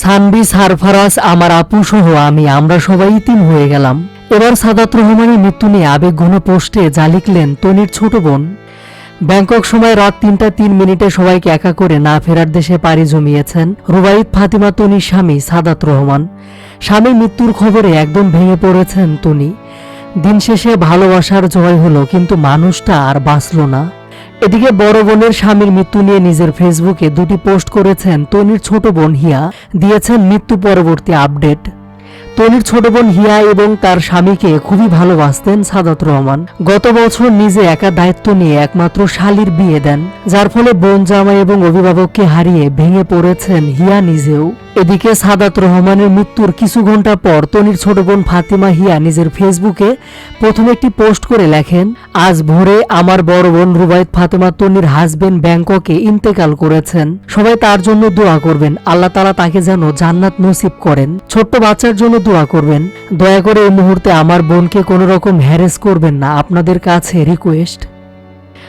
সানবি সারফারাজ আমার আপু সহ আমি, আমরা সবাই ইতিম হয়ে গেলাম। এবার সাদাত রহমানের মৃত্যু নিয়ে আবেগঘন পোস্টে যা লিখলেন তনির ছোট বোন। ব্যাংকক সময় রাত তিনটা তিন মিনিটে সবাইকে একা করে না ফেরার দেশে পাড়ি জমিয়েছেন রুবাইদ ফাতিমা তনির স্বামী সাদাত রহমান। স্বামীর মৃত্যুর খবরে একদম ভেঙে পড়েছেন তনি। দিন শেষে ভালোবাসার জয় হলো, কিন্তু মানুষটা আর বাঁচল না। এদিকে বড় বোনের স্বামীর মৃত্যু নিয়ে নিজের ফেসবুকে দুটি পোস্ট করেছেন তনির ছোট বোন হিয়া। দিয়েছেন মৃত্যু পরবর্তী আপডেট। তনির ছোট বোন হিয়া এবং তার স্বামীকে খুবই ভালোবাসতেন সাদাত রহমান। গত বছর নিজে একা দায়িত্ব নিয়ে একমাত্র শালির বিয়ে দেন, যার ফলে বোন জামাই এবং অভিভাবককে হারিয়ে ভেঙে পড়েছেন হিয়া নিজেও। এদিকে সাদাত রহমানের মৃত্যুর কিছু ঘণ্টা পর তনির ছোট বোন ফাতিমা হিয়া নিজের ফেসবুকে প্রথমে একটি পোস্ট করে লেখেন, আজ ভোরে আমার বড় বোন রুবাইত ফাতেমা তনির হাজবেন্ড ব্যাংককে ইন্তেকাল করেছেন। সবাই তার জন্য দোয়া করবেন, আল্লাহ তালা তাকে যেন জান্নাত নসিব করেন। ছোট্ট বাচ্চার জন্য দোয়া করবেন। দয়া করে এই মুহূর্তে আমার বোনকে কোনো রকম হ্যারেস করবেন না। আপনাদের কাছে রিকোয়েস্ট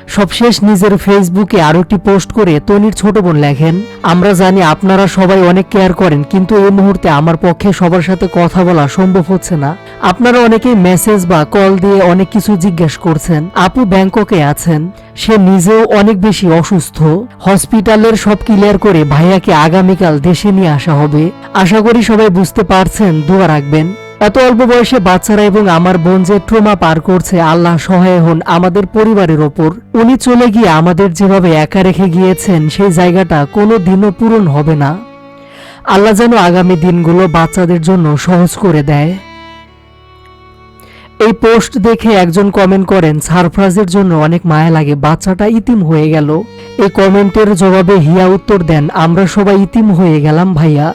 সবশেষ নিজের ফেসবুকে আরও একটি পোস্ট করে তনির ছোট বোন লেখেন, আমরা জানি আপনারা সবাই অনেক কেয়ার করেন, কিন্তু এই মুহূর্তে আমার পক্ষে সবার সাথে কথা বলা সম্ভব হচ্ছে না। আপনারা অনেকেই মেসেজ বা কল দিয়ে অনেক কিছু জিজ্ঞেস করছেন, আপু ব্যাংককে আছেন, সে নিজেও অনেক বেশি অসুস্থ। হসপিটালের সব ক্লিয়ার করে ভাইয়াকে আগামীকাল দেশে নিয়ে আসা হবে। আশা করি সবাই বুঝতে পারছেন, দোয়া রাখবেন। এত অল্প বয়সে বাচ্চারা এবং আমার বোন যে ট্রমা পার করছে, আল্লাহ সহায় হন আমাদের পরিবারের ওপর। উনি চলে গিয়ে আমাদের যেভাবে একা রেখে গিয়েছেন, সেই জায়গাটা কোনো দিনও পূরণ হবে না। আল্লাহ যেন আগামী দিনগুলো বাচ্চাদের জন্য সহজ করে দেয়। এই পোস্ট দেখে একজন কমেন্ট করেন সারফরাজের জন্য অনেক মায়া লাগে, বাচ্চাটা ইতিম হয়ে গেল। এই কমেন্টের জবাবে হিয়া উত্তর দেন, আমরা সবাই ইতিম হয়ে গেলাম ভাইয়া।